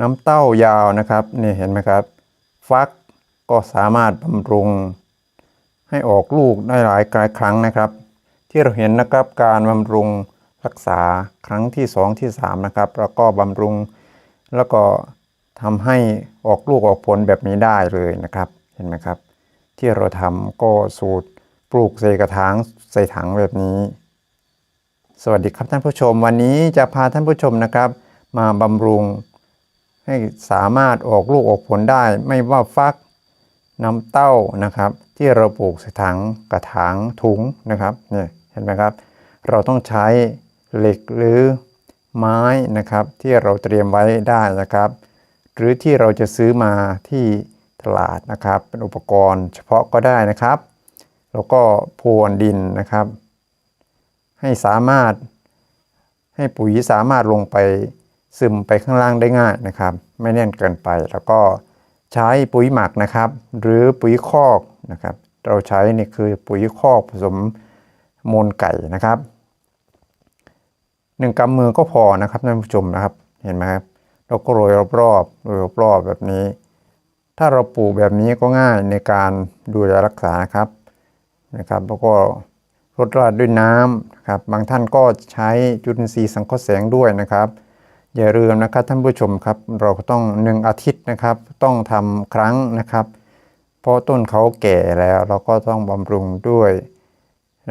น้ำเต้ายาวนะครับนี่เห็นไหมครับ ฟักก็สามารถบำรุง ให้ออกลูกได้หลายหลายครั้งนะครับ ที่เราเห็นนะครับการบำรุงรักษาครั้งที่ 2 ที่ 3 นะครับ แล้วก็บำรุงแล้วก็ทำให้ออกลูกออกผลแบบนี้ได้เลยนะครับเห็นไหมครับ ที่เราทำก็สูตรปลูกใส่กระถางใส่ถังแบบนี้ สวัสดีครับท่านผู้ชม วันนี้จะพาท่านผู้ชมนะครับ มาบำรุง ให้สามารถออกลูกออกผลได้ไม่ว่าฟักน้ำเต้านะครับ ที่เราปลูกใส่ถังกระถางถุงนะครับเนี่ยเห็นไหมครับ เราต้องใช้เหล็กหรือไม้นะครับ ที่เราเตรียมไว้ได้นะครับ หรือที่เราจะซื้อมาที่ตลาดนะครับ เป็นอุปกรณ์เฉพาะก็ได้นะครับ แล้วก็พรวนดินนะครับ ให้สามารถให้ปุ๋ยสามารถลงไป ซึมไปข้างล่างได้ง่ายนะครับ ไม่แน่นเกินไป แล้วก็ใช้ปุ๋ยหมักนะครับ หรือปุ๋ยคอกนะครับ เราใช้นี่คือปุ๋ยคอกผสมมูลไก่นะครับหนึ่งกำมือก็พอนะครับท่านผู้ชมนะครับเห็นไหมครับเราก็โรยรอบๆโรยรอบๆแบบนี้ ถ้าเราปลูกแบบนี้ก็ง่ายในการดูแลรักษานะครับนะครับ แล้วก็รดราดด้วยน้ำนะครับบางท่านก็ใช้จุลินทรีย์สังเคราะห์แสงด้วยนะครับ อย่าลืมนะครับท่านผู้ชมครับ เราต้องหนึ่งอาทิตย์นะครับ ต้องทำครั้งนะครับ เพราะต้นเขาแก่แล้วเราก็ต้องบำรุงด้วย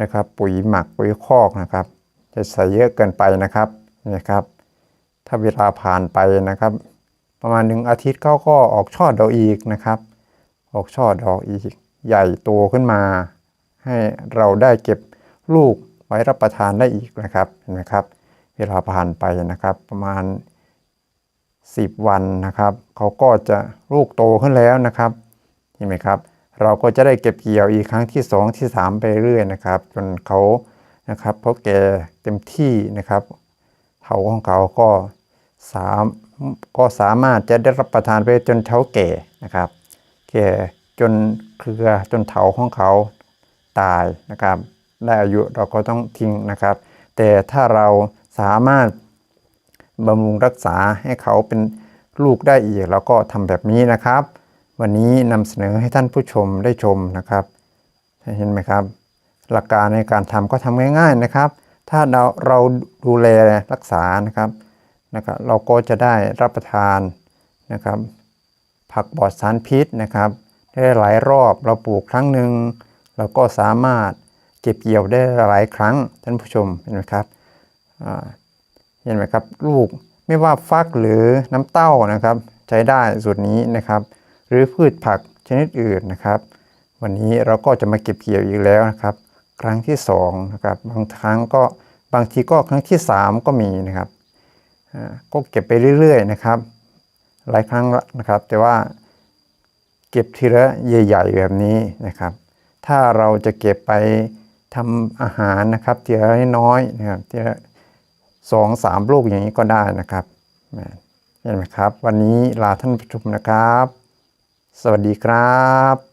นะครับ ปุ๋ยหมักปุ๋ยคอกนะครับ จะใส่เยอะเกินไปนะครับนี่ครับ ถ้าเวลาผ่านไปนะครับ ประมาณหนึ่งอาทิตย์เขาก็ออกช่อดอกอีกนะครับ ออกช่อดอกอีก ใหญ่โตขึ้นมา ให้เราได้เก็บลูกไว้รับประทานได้อีกนะครับเห็นไหมครับ เวลาผ่านไปนะครับ ประมาณ 10 วันนะครับเขาก็จะลูกโตขึ้นแล้วนะครับเห็นไหมครับ เราก็จะได้เก็บเกี่ยวอีกครั้งที่ 2 ที่ 3 ไปเรื่อยนะครับ จนเขานะครับเพราะแก่เต็มที่นะครับเถาของเขาก็สามก็สามารถจะได้รับประทานไปจนเถาแก่นะครับแก่จนเครือจนเถาของเขาตายนะครับ ได้อายุเราก็ต้องทิ้งนะครับ แต่ถ้าเรา สามารถบำรุงรักษาให้เขาเป็นลูกได้อีกเราก็ทำแบบนี้นะครับ วันนี้นำเสนอให้ท่านผู้ชมได้ชมนะครับเห็นไหมครับ หลักการในการทำก็ทำง่าย ๆนะครับ ถ้าเราเราดูแลรักษานะครับนะครับ เราก็จะได้รับประทานนะครับ ผักปลอดสารพิษนะครับ ได้หลายรอบเราปลูกครั้งหนึ่งเราก็สามารถเก็บเกี่ยวได้หลายครั้งท่านผู้ชมเห็นไหมครับ เห็นไหมครับลูกไม่ว่าฟักหรือน้ำเต้านะครับ ใช้ได้สูตรนี้นะครับ หรือพืชผักชนิดอื่นนะครับ วันนี้เราก็จะมาเก็บเกี่ยวอีกแล้วนะครับ ครั้งที่สองนะครับบางครั้งก็บางทีก็ครั้งที่สามก็มีนะครับก็เก็บไปเรื่อยๆนะครับ หลายครั้งละนะครับ แต่ว่าเก็บทีละใหญ่ๆแบบนี้นะครับ ถ้าเราจะเก็บไปทำอาหารนะครับทีละน้อยๆนะครับทีละ สองสามลูกอย่างนี้ก็ได้นะครับเห็นไหมครับ วันนี้ลาท่านผู้ชมนะครับ สวัสดีครับ